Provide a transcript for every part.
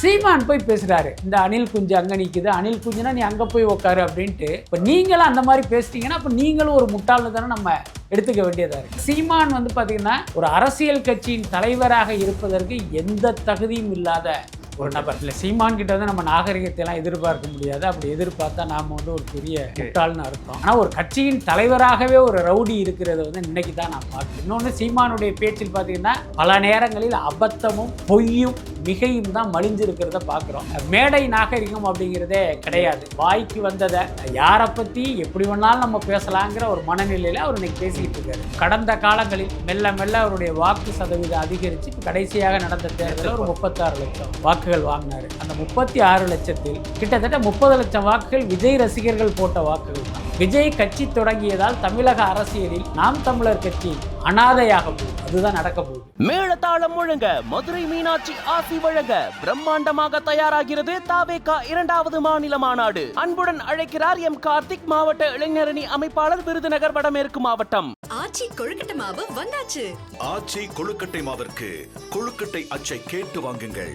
சீமான் போய் பேசுகிறாரு இந்த அனில் குஞ்சு அங்கே நிற்குது அனில் குஞ்சுனா நீ அங்கே போய் உட்காரு அப்படின்ட்டு. இப்போ நீங்களும் அந்த மாதிரி பேசிட்டீங்கன்னா அப்போ நீங்களும் ஒரு முட்டாள்னு தானே நம்ம எடுத்துக்க வேண்டியதா இருக்கு. சீமான் வந்து பாத்தீங்கன்னா ஒரு அரசியல் கட்சியின் தலைவராக இருப்பதற்கு எந்த தகுதியும் இல்லாத ஒரு நபர். இல்லை சீமான் கிட்ட வந்து நம்ம நாகரிகத்தை எல்லாம் எதிர்பார்க்க முடியாது. அப்படி எதிர்பார்த்தா நாம வந்து ஒரு பெரிய முட்டாள்னு அர்த்தம். ஆனா ஒரு கட்சியின் தலைவராகவே ஒரு ரவுடி இருக்கிறத வந்து இன்னைக்கு தான் நான் பார்க்கிறேன். இன்னொன்று சீமானுடைய பேச்சில் பார்த்தீங்கன்னா பல நேரங்களில் அபத்தமும் பொய்யும் மிகையும் தான் மலிஞ்சிருக்கிறத பார்க்குறோம் மேடை நாகரிகம் அப்படிங்கிறதே கிடையாது. வாய்க்கு வந்ததை யாரை பற்றி எப்படி வேணாலும் நம்ம பேசலாங்கிற ஒரு மனநிலையில் அவர் இன்னைக்கு பேசிக்கிட்டு இருக்காரு கடந்த காலங்களில் மெல்ல மெல்ல அவருடைய வாக்கு சதவீதம் அதிகரித்து இப்போ கடைசியாக நடந்த தேர்தலில் ஒரு முப்பத்தாறு லட்சம் வாக்குகள் வாங்கினார். அந்த முப்பத்தி ஆறு லட்சத்தில் கிட்டத்தட்ட முப்பது லட்சம் வாக்குகள் விஜய் ரசிகர்கள் போட்ட வாக்குகள் தான். விஜய் கட்சி தொடங்கியதால் தமிழக அரசியலில் நாம் தமிழர் கட்சி அனாதையாக போகுது. அதுதான் நடக்க போகுது. மேளதாளம் முழங்க மதுரை மீனாட்சி ஆசி வழங்க பிரம்மாண்டமாக தயாராகிறது தாவேகா இரண்டாவது மாநில மாநாடு. அன்புடன் அழைக்கிறார் எம் கார்த்திக் மாவட்ட இளைஞரணி அமைப்பாளர் விருதுநகர் வடமேற்கு மாவட்டம். ஆச்சி கொழுக்கட்டை மாவு வந்தாச்சு. ஆச்சி கொழுக்கட்டை மாவிற்கு கொழுக்கட்டை அச்சை கேட்டு வாங்குங்கள்.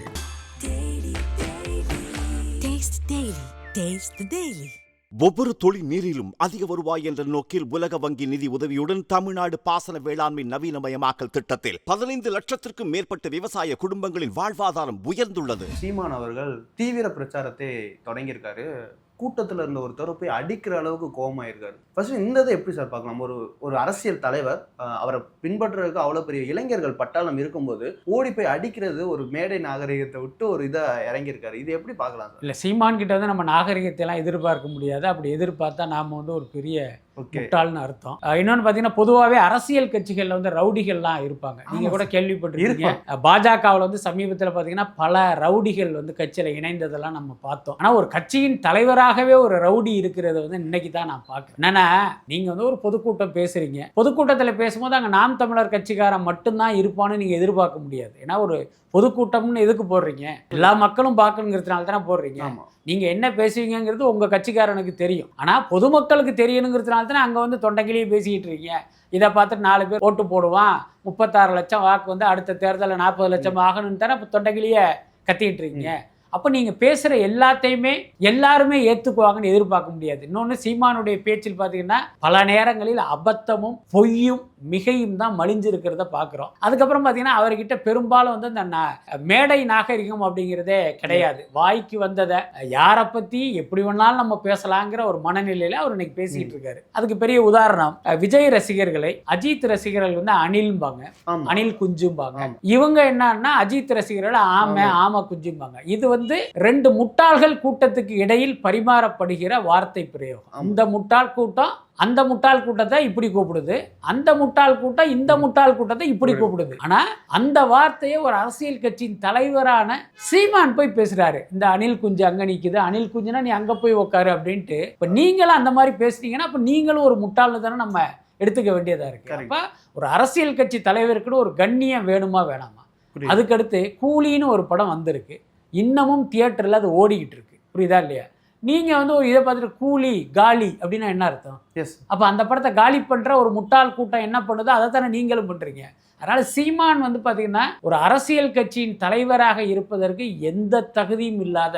டேஸ்ட் டெய்லி டேஸ்ட் டெய்லி ஒவ்வொரு தொழில் நீரிலும் அதிக வருவாய் என்ற நோக்கில் உலக வங்கி நிதி உதவியுடன் தமிழ்நாடு பாசன வேளாண்மை நவீனமயமாக்கல் திட்டத்தில் பதினைந்து லட்சத்திற்கும் மேற்பட்ட விவசாய குடும்பங்களின் வாழ்வாதாரம் உயர்ந்துள்ளது. சீமான் அவர்கள் தீவிர பிரச்சாரத்தை தொடங்கியிருக்காரு. கூட்டத்தில் இருந்த ஒருத்தர் போய் அடிக்கிற அளவுக்கு கோவமாயிருக்காரு. ஃபர்ஸ்ட் இந்த இதை எப்படி சார் பார்க்கலாம்? ஒரு ஒரு அரசியல் தலைவர் அவரை பின்பற்றுறதுக்கு அவ்வளோ பெரிய இளைஞர்கள் பட்டாளம் இருக்கும்போது ஓடி போய் அடிக்கிறது ஒரு மேடை நாகரிகத்தை விட்டு ஒரு இதை இறங்கியிருக்காரு. இது எப்படி பார்க்கலாம் இல்லை சீமான் கிட்ட வந்து நம்ம நாகரிகத்தை எல்லாம் எதிர்பார்க்க முடியாது. அப்படி எதிர்பார்த்தா நாம் வந்து ஒரு பெரிய முட்டாள்னு அர்த்தம். அஹ் இன்னொன்னு பார்த்தீங்கன்னா பொதுவாகவே அரசியல் கட்சிகள்ல வந்து ரவுடிகள்லாம் இருப்பாங்க. நீங்க கூட கேள்விப்பட்டிருக்கீங்க. பாஜகவில் வந்து சமீபத்தில் பார்த்தீங்கன்னா பல ரவுடிகள் வந்து கட்சியில் இணைந்ததெல்லாம் நம்ம பார்த்தோம். ஆனால் ஒரு கட்சியின் தலைவராகவே ஒரு ரவுடி இருக்கிறத வந்து இன்னைக்கு தான் நான் பார்க்குறேன். என்னன்னா நீங்க வந்து ஒரு பொதுக்கூட்டம் பேசுறீங்க. பொதுக்கூட்டத்தில் பேசும்போது அங்கே நாம் தமிழர் கட்சிக்காரன் மட்டும்தான் இருப்பான்னு நீங்க எதிர்பார்க்க முடியாது. ஏன்னா ஒரு பொதுக்கூட்டம்னு எதுக்கு போடுறீங்க? எல்லா மக்களும் பார்க்கணுங்கிறதுனால தானே போடுறீங்க. நீங்கள் என்ன பேசுவீங்கங்கிறது உங்கள் கட்சிக்காரனுக்கு தெரியும். ஆனால் பொதுமக்களுக்கு தெரியணுங்கிறதுனால தானே அங்கே வந்து தொண்டைக்கிலேயே பேசிக்கிட்டு இருக்கீங்க. இதை பார்த்துட்டு நாலு பேர் ஓட்டு போடுவான். முப்பத்தாறு லட்சம் வாக்கு வந்து அடுத்த தேர்தலில் நாற்பது லட்சம் ஆகணும்னு தானே இப்போ தொண்டைக்கிலேயே கத்திக்கிட்டு இருக்கீங்க. அப்போ நீங்கள் பேசுகிற எல்லாத்தையுமே எல்லாருமே ஏற்றுக்குவாங்கன்னு எதிர்பார்க்க முடியாது. இன்னொன்று சீமானுடைய பேச்சில் பார்த்தீங்கன்னா பல நேரங்களில் அபத்தமும் பொய்யும் மிகையும் தான் மலிஞ்சிருக்கிறத பார்க்குறோம் அதுக்கப்புறம் பார்த்தீங்கன்னா அவர்கிட்ட பெரும்பாலும் வந்து இந்த மேடை நாகரிகம் அப்படிங்கிறதே கிடையாது. வாய்க்கு வந்ததை யாரை பற்றி எப்படி வேணாலும் நம்ம பேசலாங்கிற ஒரு மனநிலையில் அவர் இன்னைக்கு பேசிக்கிட்டு இருக்காரு. அதுக்கு பெரிய உதாரணம் விஜய் ரசிகர்களை அஜித் ரசிகர்கள் வந்து அணில்பாங்க ஆமா. அணில் குஞ்சும்பாங்க. இவங்க என்னன்னா அஜித் ரசிகர்கள் ஆமை ஆமை. குஞ்சும்பாங்க. இது வந்து ரெண்டு முட்டாள்கள் கூட்டத்துக்கு இடையில் பரிமாறப்படுகிற வார்த்தை பிரயோகம். இந்த முட்டாள் கூட்டம் அந்த முட்டாள் கூட்டத்தை இப்படி கூப்பிடுது அந்த முட்டாள் கூட்டம் இந்த முட்டாள் கூட்டத்தை இப்படி கூப்பிடுது. ஆனா அந்த வார்த்தையை ஒரு அரசியல் கட்சியின் தலைவரான சீமான் போய் பேசுறாரு. இந்த அணில் குஞ்சு அங்க நிக்குது அணில் குஞ்சுனா நீ அங்க போய் உட்காரு அப்படின்ட்டு. இப்ப நீங்களும் அந்த மாதிரி பேசுனீங்கன்னா அப்ப நீங்களும் ஒரு முட்டாள்னு தானே நம்ம எடுத்துக்க வேண்டியதா இருக்கு. Correct. அப்ப ஒரு அரசியல் கட்சி தலைவருக்குன்னு ஒரு கண்ணியம் வேணுமா வேணாமா. அதுக்கடுத்து கூலின்னு ஒரு படம் வந்திருக்கு. இன்னமும் தியேட்டரில் அது ஓடிக்கிட்டு இருக்கு. புரியுதா இல்லையா? நீங்கள் வந்து ஒரு இதை பார்த்துட்டு கூலி காலி அப்படின்னா என்ன அர்த்தம்? எஸ் அப்போ அந்த படத்தை காலி பண்ணுற ஒரு முட்டாள் கூட்டம் என்ன பண்ணுதோ அதை தானே நீங்களும் பண்ணுறீங்க அதனால் சீமான் வந்து பார்த்தீங்கன்னா ஒரு அரசியல் கட்சியின் தலைவராக இருப்பதற்கு எந்த தகுதியும் இல்லாத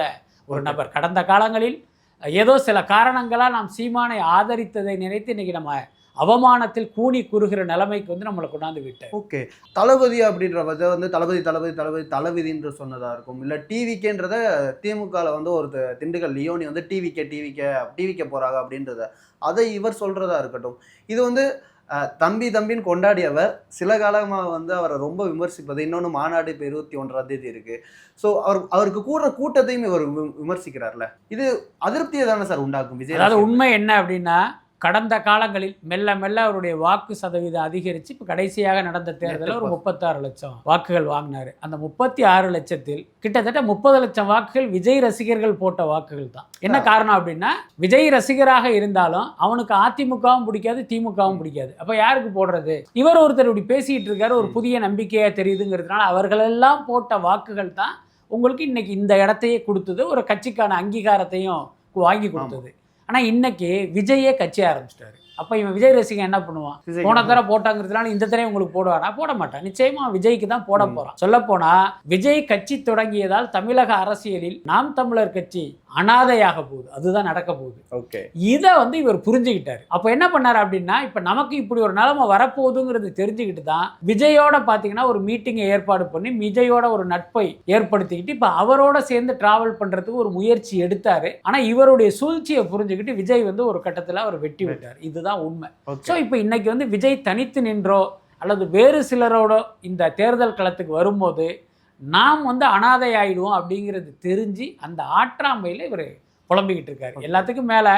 ஒரு நபர். கடந்த காலங்களில் ஏதோ சில காரணங்களால் நாம் சீமானை ஆதரித்ததை நினைத்து இன்னைக்கு நம்ம அவமானத்தில் கூனி குறுகிற நிலைமைக்கு வந்து நம்மளை கொண்டாந்து விட்டார். ஓகே. தளபதி அப்படின்ற பட்சம் வந்து தளபதி தளபதி தளபதி தளபதின்ற சொன்னதா இருக்கும். இல்ல டிவிக்கேன்றத திமுகல வந்து ஒரு திண்டுக்கல் லியோனி வந்து டிவிக்கே டிவிக்கே டிவிக்கே போறாங்க அப்படின்றத அதை இவர் சொல்றதா இருக்கட்டும். இது வந்து தம்பி தம்பின்னு கொண்டாடியவர் சில காலமாக வந்து அவரை ரொம்ப விமர்சிப்பது இன்னொன்று மாநாடு இப்போ இருபத்தி ஒன்றாம் தேதி இருக்கு. ஸோ அவர் அவருக்கு கூடுற கூட்டத்தையும் இவர் விமர்சிக்கிறார்ல. இது அதிருப்தியை தானே சார் உண்டாக்கும் விஜய் அதாவது. உண்மை என்ன அப்படின்னா கடந்த காலங்களில் மெல்ல மெல்ல அவருடைய வாக்கு சதவீதம் அதிகரித்து இப்போ கடைசியாக நடந்த தேர்தலில் ஒரு முப்பத்தாறு லட்சம் வாக்குகள் வாங்கினார். அந்த முப்பத்தி ஆறு லட்சத்தில் கிட்டத்தட்ட முப்பது லட்சம் வாக்குகள் விஜய் ரசிகர்கள் போட்ட வாக்குகள் தான். என்ன காரணம் அப்படின்னா விஜய் ரசிகராக இருந்தாலும் அவனுக்கு அதிமுகவும் பிடிக்காது திமுகவும் பிடிக்காது. அப்போ யாருக்கு போடுறது? இவர் ஒருத்தர் இப்படி பேசிட்டு இருக்காரு ஒரு புதிய நம்பிக்கையாக தெரியுதுங்கிறதுனால அவர்களெல்லாம் போட்ட வாக்குகள் தான் உங்களுக்கு இன்னைக்கு இந்த இடத்தையே கொடுத்தது ஒரு கட்சிக்கான அங்கீகாரத்தையும் வாங்கி கொடுத்தது. ஆனால் இன்னைக்கு விஜயே கட்சி ஆரம்பிச்சிட்டாரு. அப்ப இவன் விஜய் ரசிகன் என்ன பண்ணுவான்? போன தடவை போட்டாங்கிறதுனால இந்த தடவை உங்களுக்கு போடுவாரா? போட மாட்டான். நிச்சயமா விஜய்க்கு தான் போட போறான் சொல்ல போனா விஜய் கட்சி தொடங்கியதால் தமிழக அரசியலில் நாம் தமிழர் கட்சி அனாதையாக போகுது. அதுதான் நடக்க போகுது. ஓகே இதை வந்து இவர் புரிஞ்சுக்கிட்டாரு. அப்போ என்ன பண்ணாரு அப்படின்னா இப்போ நமக்கு இப்படி ஒரு நிலைமை வரப்போகுதுங்கிறது தெரிஞ்சுக்கிட்டு தான் விஜயோட பார்த்தீங்கன்னா ஒரு மீட்டிங்கை ஏற்பாடு பண்ணி விஜயோட ஒரு நட்பை ஏற்படுத்திக்கிட்டு இப்போ அவரோட சேர்ந்து டிராவல் பண்ணுறதுக்கு ஒரு முயற்சி எடுத்தாரு. ஆனால் இவருடைய சூழ்ச்சியை புரிஞ்சுக்கிட்டு விஜய் வந்து ஒரு கட்டத்தில் அவர் வெட்டி விட்டார். இதுதான் உண்மை. ஸோ இப்போ இன்னைக்கு வந்து விஜய் தனித்து நின்றோ அல்லது வேறு சிலரோட இந்த தேர்தல் களத்துக்கு வரும்போது நாம் வந்து அனாதை ஆயிடுவோம் அப்படிங்கிறது தெரிஞ்சு அந்த ஆற்றாமையில் இவர் புலம்பிக்கிட்டு இருக்காரு. எல்லாத்துக்கும் மேலே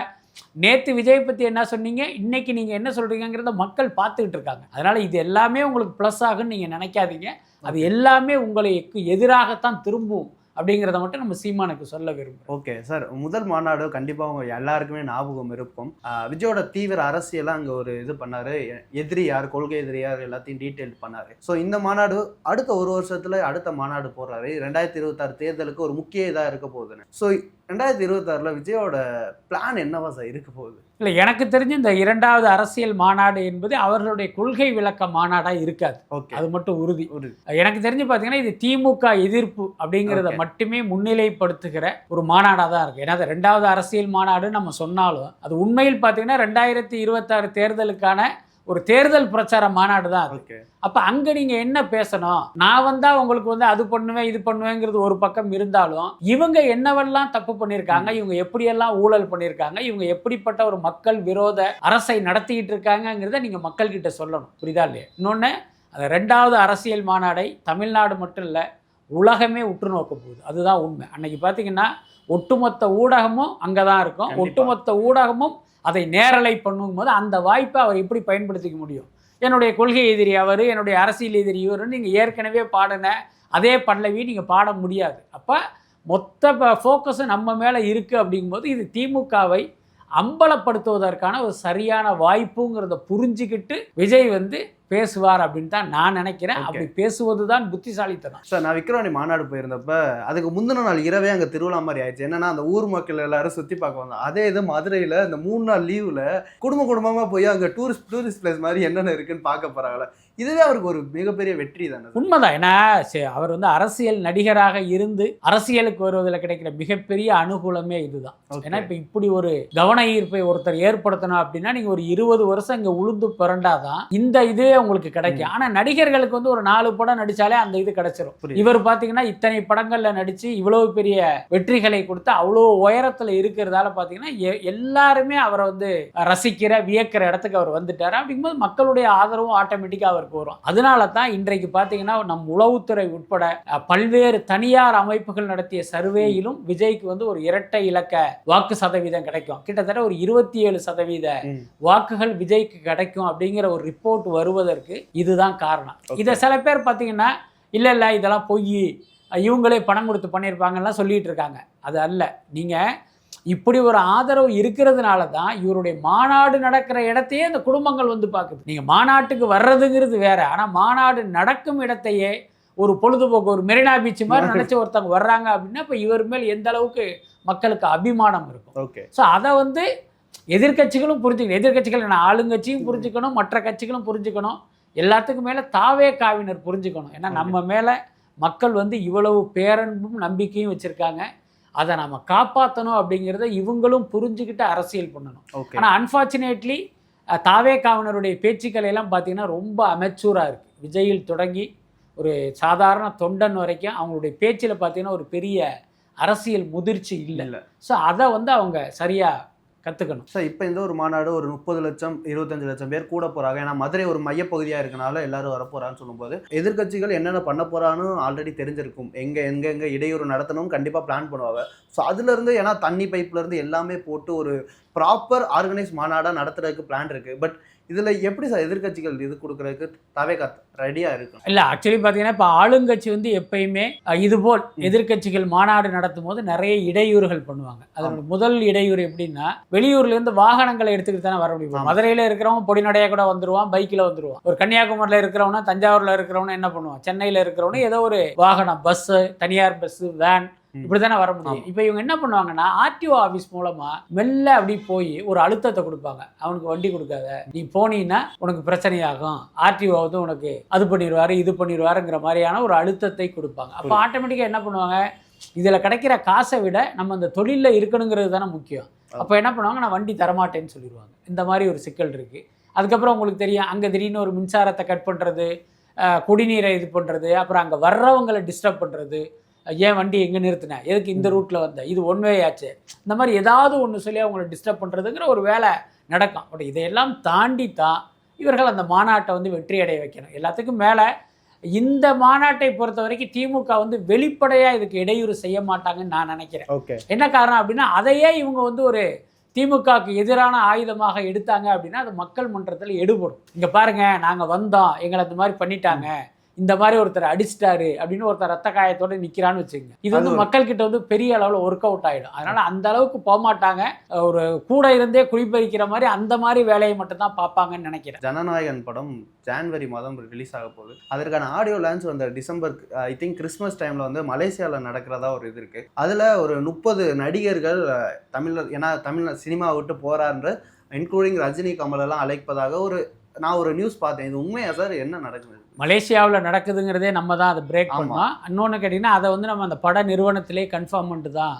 நேற்று விஜய் பற்றி என்ன சொன்னீங்க? இன்னைக்கு நீங்கள் என்ன சொல்கிறீங்கிறத மக்கள் பார்த்துக்கிட்டு இருக்காங்க. அதனால் இது எல்லாமே உங்களுக்கு ப்ளஸ் ஆகுன்னு நீங்கள் நினைக்காதீங்க. அது எல்லாமே உங்களுக்கு எதிராகத்தான் திரும்பும். அப்படிங்கிறத மட்டும் நம்ம சீமானுக்கு சொல்ல விரும்புகிறோம் ஓகே சார். முதல் மாநாடு கண்டிப்பாக அவங்க எல்லாருக்குமே ஞாபகம் இருக்கும். விஜயோட தீவிர அரசியலாக அங்கே ஒரு இது பண்ணார். எ- எதிரி யார் கொள்கை எதிரி யார் எல்லாத்தையும் டீட்டெயில் பண்ணார். ஸோ இந்த மாநாடு அடுத்த ஒரு வருஷத்தில் அடுத்த மாநாடு போடுறாரு. ரெண்டாயிரத்தி இருபத்தாறு தேர்தலுக்கு ஒரு முக்கிய இதாக இருக்க போகுதுன்னு. ஸோ ரெண்டாயிரத்தி இருபத்தாறில் விஜயோட பிளான் என்னவா சார் இருக்க போகுது? இல்லை எனக்கு தெரிஞ்சு இந்த இரண்டாவது அரசியல் மாநாடு என்பது அவர்களுடைய கொள்கை விளக்க மாநாடாக இருக்காது. ஓகே. அது மட்டும் உறுதி. எனக்கு தெரிஞ்சு பார்த்தீங்கன்னா இது திமுக எதிர்ப்பு அப்படிங்கிறத. மட்டுமே முன்னிலைப்படுத்துகிற ஒரு மாநாடாக தான் இருக்குது ஏன்னா அது ரெண்டாவது அரசியல் மாநாடு நம்ம சொன்னாலும் அது உண்மையில் பார்த்தீங்கன்னா ரெண்டாயிரத்தி இருபத்தாறு தேர்தலுக்கான ஒரு தேர்தல் பிரச்சார மாநாடு தான் அது. அப்போ அங்கே நீங்கள் என்ன பேசணும்? நான் வந்தால் உங்களுக்கு வந்து அது பண்ணுவேன் இது பண்ணுவேங்கிறது ஒரு பக்கம் இருந்தாலும் இவங்க என்னவெல்லாம் தப்பு பண்ணியிருக்காங்க இவங்க எப்படியெல்லாம் ஊழல் பண்ணியிருக்காங்க இவங்க எப்படிப்பட்ட ஒரு மக்கள் விரோத அரசை நடத்திக்கிட்டு இருக்காங்கங்கிறத நீங்கள் மக்கள்கிட்ட சொல்லணும். புரியுதா இல்லையா? இன்னொன்று அந்த ரெண்டாவது அரசியல் மாநாடை தமிழ்நாடு மட்டும் இல்லை உலகமே உற்று நோக்க போகுது அதுதான் உண்மை. அன்னைக்கு பார்த்தீங்கன்னா ஒட்டுமொத்த ஊடகமும் அங்கே தான் இருக்கும். ஒட்டுமொத்த ஊடகமும் அதை நேரலை பண்ணும்போது அந்த வாய்ப்பை அவர் எப்படி பயன்படுத்திக்க முடியும்? என்னுடைய கொள்கை எதிரி அவர் என்னுடைய அரசியல் எதிரி இவருன்னு நீங்கள் ஏற்கனவே பாடின அதே பல்லவி நீங்கள் பாட முடியாது. அப்போ மொத்த ஃபோக்கஸும் நம்ம மேலே இருக்குது அப்படிங்கும்போது இது திமுகவை அம்பலப்படுத்துவதற்கான ஒரு சரியான வாய்ப்புங்கிறத புரிஞ்சுக்கிட்டு விஜய் வந்து பேசுவார் அப்படின்னு தான் நான் நினைக்கிறேன். அப்படி பேசுவது தான் புத்திசாலித்தனம். சார் நான் விக்ரவாணி மாநாடு போயிருந்தப்ப அதுக்கு முந்தின நாள் இரவே அங்கே திருவிழா மாதிரி ஆயிடுச்சு. என்னன்னா அந்த ஊர் மக்கள் எல்லாரும் சுற்றி பார்க்க வந்தோம் அதே இது மதுரையில் இந்த மூணு நாள் லீவில் குடும்ப குடும்பமாக போய் அங்கே டூரிஸ்ட் டூரிஸ்ட் பிளேஸ் மாதிரி என்னென்ன இருக்குன்னு பார்க்க போகிறாங்கள இதுவே அவருக்கு ஒரு மிகப்பெரிய வெற்றி தானே? உண்மைதான் ஏன்னா அவர் வந்து அரசியல் நடிகராக இருந்து அரசியலுக்கு வருவதில் கிடைக்கிற மிகப்பெரிய அனுகூலமே இதுதான். ஏன்னா இப்போ இப்படி ஒரு கவன ஈர்ப்பை ஒருத்தர் ஏற்படுத்தணும் அப்படின்னா நீங்கள் ஒரு இருபது வருஷம் இங்கே உளுந்து பிறண்டாதான் இந்த இதுவே உங்களுக்கு கிடைக்கும் ஆனால் நடிகர்களுக்கு வந்து ஒரு நாலு படம் நடிச்சாலே அந்த இது கிடைச்சிரும். இவர் பார்த்தீங்கன்னா இத்தனை படங்களில் நடித்து இவ்வளவு பெரிய வெற்றிகளை கொடுத்து அவ்வளோ உயரத்தில் இருக்கிறதால பார்த்தீங்கன்னா எல்லாருமே அவரை வந்து ரசிக்கிற வியக்கிற இடத்துக்கு அவர் வந்துட்டார் அப்படிங்கும்போது மக்களுடைய ஆதரவும் ஆட்டோமேட்டிக்காக அவருக்கு வரும் அதனால தான் இன்றைக்கு பார்த்தீங்கன்னா நம் உளவுத்துறை உட்பட பல்வேறு தனியார் அமைப்புகள் நடத்திய சர்வேயிலும் விஜய்க்கு வந்து ஒரு இரட்டை இலக்க வாக்கு சதவீதம் கிடைக்கும். கிட்டத்தட்ட ஒரு இருபத்தி ஏழு சதவீத. வாக்குகள் விஜய்க்கு கிடைக்கும் அப்படிங்கிற ஒரு ரிப்போர்ட் வருவதற்கு இதுதான் காரணம். இதை சில பேர் பார்த்தீங்கன்னா இல்லை இல்லை இதெல்லாம் பொய். இவங்களே பணம் கொடுத்து பண்ணியிருப்பாங்கலாம் சொல்லிட்டு இருக்காங்க. அது அல்ல. நீங்கள் இப்படி ஒரு ஆதரவு இருக்கிறதுனால தான் இவருடைய மாநாடு நடக்கிற இடத்தையே இந்த குடும்பங்கள் வந்து பார்க்குது. நீங்கள் மாநாட்டுக்கு வர்றதுங்கிறது வேற. ஆனால் மாநாடு நடக்கும் இடத்தையே ஒரு பொழுதுபோக்கு ஒரு மெரினா பீச் மாதிரி நினச்சி ஒருத்தவங்க வர்றாங்க அப்படின்னா இப்போ இவர் மேல் எந்த அளவுக்கு மக்களுக்கு அபிமானம் இருக்கும். ஓகே. ஸோ அதை வந்து எதிர்க்கட்சிகளும் புரிஞ்சுக்கணும். எதிர்க்கட்சிகள் என்ன ஆளுங்கட்சியும் புரிஞ்சுக்கணும் மற்ற கட்சிகளும் புரிஞ்சுக்கணும். எல்லாத்துக்கும் மேலே தாவே காவினர் புரிஞ்சுக்கணும். ஏன்னா நம்ம மேலே மக்கள் வந்து இவ்வளவு பேரன்பும் நம்பிக்கையும் வச்சுருக்காங்க. அதை நம்ம காப்பாற்றணும் அப்படிங்கிறத இவங்களும் புரிஞ்சுக்கிட்டு அரசியல் பண்ணணும். ஆனால் அன்ஃபார்ச்சுனேட்லி தாவே காவினருடைய பேச்சுக்கள் எல்லாம் பார்த்தீங்கன்னா ரொம்ப அமெச்சூராக இருக்குது விஜயில் தொடங்கி ஒரு சாதாரண தொண்டன் வரைக்கும் அவங்களுடைய பேச்சில் பார்த்தீங்கன்னா ஒரு பெரிய அரசியல் முதிர்ச்சி இல்லை. ஸோ அதை வந்து அவங்க சரியாக கற்றுக்கணும் சார் இப்போ இந்த ஒரு மாநாடு ஒரு முப்பது லட்சம் இருபத்தஞ்சு லட்சம் பேர் கூட போகிறாங்க ஏன்னா மதுரை ஒரு மையப்பகுதியாக இருக்கனால எல்லாரும் வரப்போகிறான்னு சொல்லும்போது எதிர்க்கட்சிகள் என்னென்ன பண்ண போகிறான்னு ஆல்ரெடி தெரிஞ்சிருக்கும். எங்கே எங்கே எங்கே இடையூறு நடத்தணும் கண்டிப்பாக பிளான் பண்ணுவாங்க. ஸோ அதுலேருந்து ஏன்னா தண்ணி பைப்லேருந்து எல்லாமே போட்டு ஒரு ப்ராப்பர் ஆர்கனைஸ் மாநாடாக நடத்துறதுக்கு பிளான் இருக்குது பட் இதுல எப்படி சார் எதிர்க்கட்சிகள் இது கொடுக்கறதுக்கு தவே ரெடியா இருக்கும் இல்லை ஆக்சுவலி பார்த்தீங்கன்னா இப்போ ஆளுங்கட்சி வந்து எப்பயுமே அஹ், இதுபோல் எதிர்க்கட்சிகள் மாநாடு நடத்தும் போது நிறைய இடையூறுகள் பண்ணுவாங்க. அதோட முதல் இடையூறு எப்படின்னா வெளியூர்லேருந்து வாகனங்களை எடுத்துக்கிட்டு தானே வர முடியும். மதுரையில் இருக்கிறவங்க பொடிநடையாக கூட வந்துருவான் பைக்கில் வந்துருவான். ஒரு கன்னியாகுமரியில் இருக்கிறவனா தஞ்சாவூரில் இருக்கிறவனா என்ன பண்ணுவான்? சென்னையில் இருக்கிறவனு ஏதோ ஒரு வாகனம் பஸ்ஸு தனியார் பஸ்ஸு வேன் ம். இப்படி தானே வர முடியும். இப்போ இவங்க என்ன பண்ணுவாங்கன்னா ஆர்டிஓ ஆஃபீஸ் மூலமா மெல்ல அப்படி போய் ஒரு அழுத்தத்தை கொடுப்பாங்க. அவனுக்கு வண்டி கொடுக்காத நீ போனீன்னா உனக்கு பிரச்சனையாகும். ஆர்டிஓ வந்து உனக்கு அது பண்ணிடுவாரு இது பண்ணிடுவாருங்கிற மாதிரியான ஒரு அழுத்தத்தை கொடுப்பாங்க. அப்போ ஆட்டோமேட்டிக்காக என்ன பண்ணுவாங்க இதில் கிடைக்கிற காசை விட நம்ம அந்த தொழிலில் இருக்கணுங்கிறது தானே முக்கியம். அப்போ என்ன பண்ணுவாங்க நான் வண்டி தரமாட்டேன்னு சொல்லிடுவாங்க. இந்த மாதிரி ஒரு சிக்கல் இருக்குது அதுக்கப்புறம் உங்களுக்கு தெரியும் அங்கே திடீர்னு ஒரு மின்சாரத்தை கட் பண்ணுறது குடிநீரை இது பண்ணுறது அப்புறம் அங்கே வர்றவங்களை டிஸ்டர்ப் பண்ணுறது ஏன் வண்டி எங்கே நிறுத்தின? எதுக்கு இந்த ரூட்டில் வந்த? இது ஒன் வே ஆச்சு. இந்த மாதிரி ஏதாவது ஒன்று சொல்லி அவங்கள டிஸ்டர்ப் பண்ணுறதுங்கிற ஒரு வேலை நடக்கும். பட் இதையெல்லாம் தாண்டி தான் இவர்கள் அந்த மாநாட்டை வந்து வெற்றி அடைய வைக்கணும். எல்லாத்துக்கும் மேலே இந்த மாநாட்டை பொறுத்த வரைக்கும் திமுக வந்து வெளிப்படையாக இதுக்கு இடையூறு செய்ய மாட்டாங்கன்னு நான் நினைக்கிறேன். ஓகே. என்ன காரணம் அப்படின்னா அதையே இவங்க வந்து ஒரு திமுகவுக்கு எதிரான ஆயுதமாக எடுத்தாங்க அப்படின்னா அது மக்கள் மன்றத்தில் எடுபடும். இங்கே பாருங்க நாங்கள் வந்தோம் எங்களை இந்த மாதிரி பண்ணிட்டாங்க. இந்த மாதிரி ஒருத்தர் அடிச்சிட்டாரு அப்படின்னு ஒருத்தர் ரத்த காயத்தோட நிற்கிறான்னு வச்சுங்க இது வந்து மக்கள் கிட்ட வந்து பெரிய அளவில் ஒர்க் அவுட் ஆகிடும் அதனால அந்த அளவுக்கு போக மாட்டாங்க. ஒரு கூட இருந்தே குளிப்பறிக்கிற மாதிரி அந்த மாதிரி வேலையை மட்டும்தான் பார்ப்பாங்கன்னு நினைக்கிறேன். ஜனநாயகன் படம் ஜான்வரி மாதம் ரிலீஸ் ஆக போகுது. அதற்கான ஆடியோ லான்ச் வந்த டிசம்பர் ஐ திங்க் கிறிஸ்மஸ் டைம்ல வந்து மலேசியாவில் நடக்கிறதா ஒரு இது இருக்கு. அதுல ஒரு முப்பது நடிகர்கள் தமிழ் ஏன்னா தமிழ் சினிமா விட்டு போறான்ற இன்க்ளூடிங் ரஜினி கமல் எல்லாம் அழைப்பதாக ஒரு நான் ஒரு நியூஸ் பார்த்தேன். இது உண்மையா சார் என்ன நடக்குது? மலேசியாவில் நடக்குதுங்கிறதே நம்ம தான் அதை பிரேக். பண்ணோம். இன்னொன்று கேட்டிங்கன்னா அதை வந்து நம்ம அந்த பட நிறுவனத்திலே கன்ஃபார்ம் பண்ணிட்டு தான்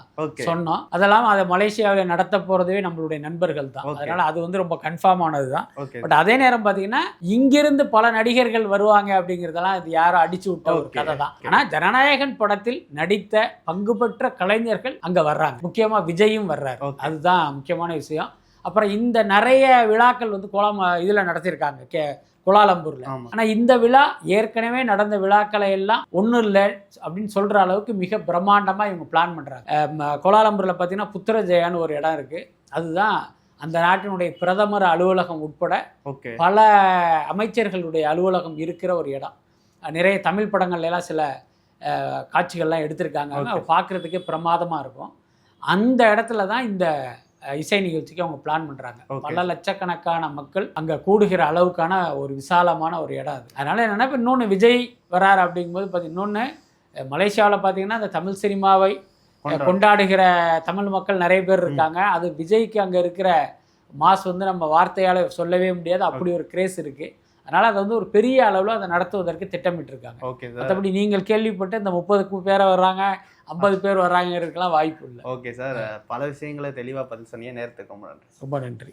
சொன்னோம். அதெல்லாம் அதை மலேசியாவில் நடத்த போகிறதே நம்மளுடைய நண்பர்கள் தான். அதனால அது வந்து ரொம்ப கன்ஃபார்ம் ஆனது தான். பட் அதே நேரம் பார்த்தீங்கன்னா இங்கிருந்து பல நடிகர்கள் வருவாங்க அப்படிங்கிறதெல்லாம் இது யாரும் அடிச்சு விட்ட ஒரு. கதை தான். ஆனால் ஜனநாயகன் படத்தில் நடித்த பங்கு பெற்ற கலைஞர்கள் அங்கே வர்றாங்க. முக்கியமாக விஜயும் வர்றாரு. அதுதான் முக்கியமான விஷயம். அப்புறம் இந்த நிறைய விழாக்கள் வந்து கோலம் இதில் நடத்தியிருக்காங்க கே கோலாலம்பூரில். ஆனால் இந்த விழா ஏற்கனவே நடந்த விழாக்களை எல்லாம் ஒன்றும் இல்லை அப்படின்னு சொல்கிற அளவுக்கு மிக பிரம்மாண்டமாக இவங்க பிளான் பண்ணுறாங்க கோலாலம்பூரில் பார்த்தீங்கன்னா புத்திரஜெயான்னு ஒரு இடம் இருக்குது அதுதான் அந்த நாட்டினுடைய பிரதமர் அலுவலகம் உட்பட பல அமைச்சர்களுடைய அலுவலகம் இருக்கிற ஒரு இடம். நிறைய தமிழ் படங்கள்ல எல்லாம் சில காட்சிகள்லாம் எடுத்திருக்காங்க. பார்க்குறதுக்கே பிரமாதமாக இருக்கும். அந்த இடத்துல தான் இந்த இசை நிகழ்ச்சிக்கு அவங்க பிளான் பண்ணுறாங்க. பல லட்சக்கணக்கான மக்கள் அங்கே கூடுகிற அளவுக்கான ஒரு விசாலமான ஒரு இடம் அது. அதனால் என்னென்னா இப்போ இன்னொன்று விஜய் வரார் அப்படிங்கும்போது பார்த்தி இன்னொன்று மலேசியாவில் பார்த்தீங்கன்னா அந்த தமிழ் சினிமாவை கொண்டாடு. கொண்டாடுகிற தமிழ் மக்கள் நிறைய பேர் இருக்காங்க. அது விஜய்க்கு அங்கே இருக்கிற மாஸ் வந்து நம்ம வார்த்தையால் சொல்லவே முடியாது. அப்படி ஒரு கிரேஸ் இருக்குது அதனால் அதை வந்து ஒரு பெரிய அளவில் அதை நடத்துவதற்கு திட்டமிட்டிருக்காங்க. Okay sir. மற்றபடி நீங்கள் கேள்விப்பட்டு இந்த முப்பது பேரை வர்றாங்க ஐம்பது பேர் வர்றாங்கிறதுக்கெல்லாம் வாய்ப்பு இல்லை. Okay sir. பல விஷயங்களை தெளிவா பதில் சொன்னீங்க. நேரத்துக்கு ரொம்ப நன்றி ரொம்ப நன்றி.